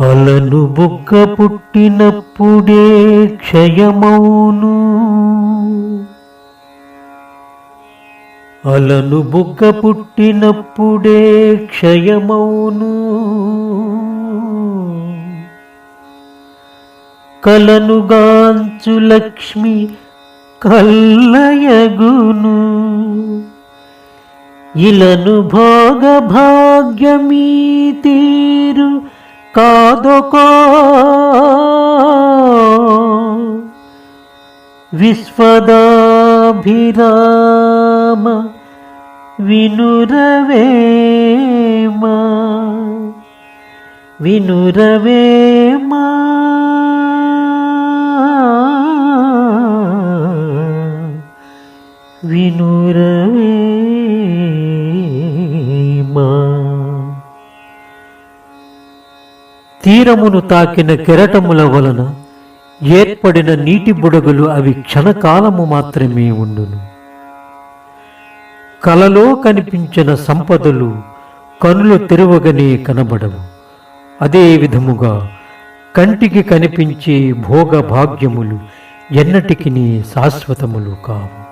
అలను బుగ్గ పుట్టినప్పుడే క్షయమౌను. అలను బుగ్గ పుట్టినప్పుడే క్షయమౌను. కలనుగాంచు లక్ష్మి కల్లయగును. ఇలను భోగ భాగ్యమీ తీరు కాదుకో. విశ్వదాభిరామ వినురవేమ. వినురవేమ. వినురవే తీరమును తాకిన కెరటముల వలన ఏర్పడిన నీటి బుడగలు అవి క్షణకాలము మాత్రమే ఉండును. కలలో కనిపించిన సంపదలు కనులు తెరవగనే కనబడవు. అదే విధముగా కంటికి కనిపించే భోగ భాగ్యములు ఎన్నటికి శాశ్వతములు కావు.